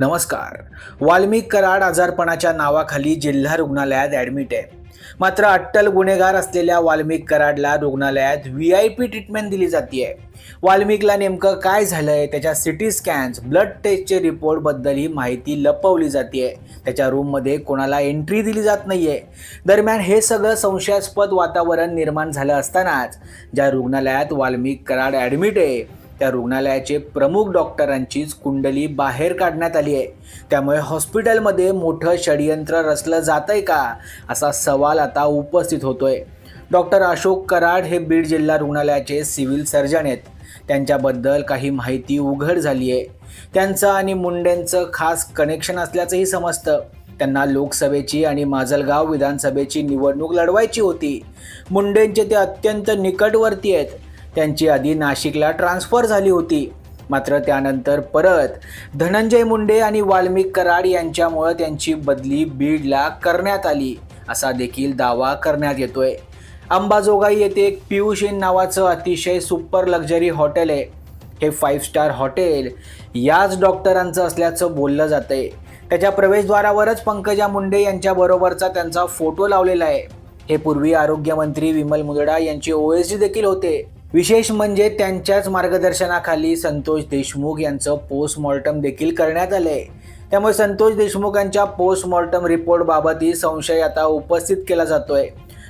नमस्कार. वाल्मिक कराड आजारपणाच्या नावाखाली जिल्हा रुग्णालयात ॲडमिट आहे. मात्र अट्टल गुन्हेगार असलेल्या वाल्मिक कराडला रुग्णालयात व्ही आय पी ट्रीटमेंट दिली जाते वाल्मिकला नेमकं काय झालंय? त्याच्या सिटी स्कॅन्स ब्लड टेस्टचे रिपोर्टबद्दल ही माहिती लपवली जाते त्याच्या रूममध्ये कोणाला एंट्री दिली जात नाहीये. दरम्यान हे सगळं संशयास्पद वातावरण निर्माण झालं असतानाच ज्या रुग्णालयात वाल्मिक कराड ॲडमिट आहे त्या रुग्णालयाचे प्रमुख डॉक्टरांचीच कुंडली बाहेर काढण्यात आली आहे. त्यामुळे हॉस्पिटलमध्ये मोठं षडयंत्र रचलं जातंय का असा सवाल आता उपस्थित होतोय. डॉक्टर अशोक कराड हे बीड जिल्हा रुग्णालयाचे सिव्हिल सर्जन आहेत. त्यांच्याबद्दल काही माहिती उघड झाली आहे. त्यांचं आणि मुंडेंचं खास कनेक्शन असल्याचंही समजतं. त्यांना लोकसभेची आणि माजलगाव विधानसभेची निवडणूक लढवायची होती. मुंडेंचे ते अत्यंत निकटवर्ती आहेत. त्यांची आधी नाशिकला ट्रान्स्फर झाली होती. मात्र त्यानंतर परत धनंजय मुंडे आणि वाल्मिक कराड यांच्यामुळं त्यांची बदली बीडला करण्यात आली. असा देखील दावा करण्यात येतोय. अंबाजोगाई येथे एक पियुष इन नावाचं अतिशय सुपर लक्झरी हॉटेल आहे. हे फाईव्ह स्टार हॉटेल याच डॉक्टरांचं असल्याचं बोललं जातंय. त्याच्या प्रवेशद्वारावरच पंकजा मुंडे यांच्याबरोबरचा त्यांचा फोटो लावलेला आहे. हे पूर्वी आरोग्यमंत्री विमल मुंदडा यांचे ओएसडी देखील होते. विशेष म्हणजे त्यांच्याच मार्गदर्शनाखाली संतोष देशमुख यांचं पोस्टमॉर्टम देखील करण्यात आलंय. त्यामुळे संतोष देशमुख यांच्या पोस्टमॉर्टम रिपोर्टबाबतही संशय आता उपस्थित केला जातोय.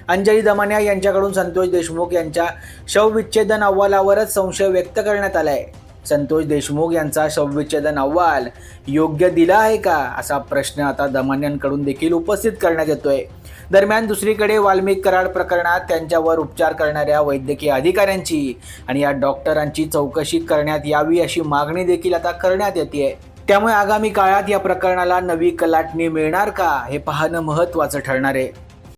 अंजली दमानिया यांच्याकडून संतोष देशमुख यांच्या शवविच्छेदन अहवालावरच संशय व्यक्त करण्यात आलाय. संतोष देशमुख यांचा शवविच्छेदन अहवाल योग्य दिला आहे का? असा प्रश्न आता दमान्यांकडून देखील उपस्थित करण्यात येतोय. दरम्यान दुसरीकडे वाल्मिक कराड प्रकरणात त्यांच्यावर उपचार करणाऱ्या वैद्यकीय अधिकाऱ्यांची आणि या डॉक्टरांची चौकशी करण्यात यावी अशी मागणी देखील आता करण्यात येते त्यामुळे आगामी काळात या प्रकरणाला नवी कलाटणी मिळणार का हे पाहणं महत्त्वाचं ठरणार आहे.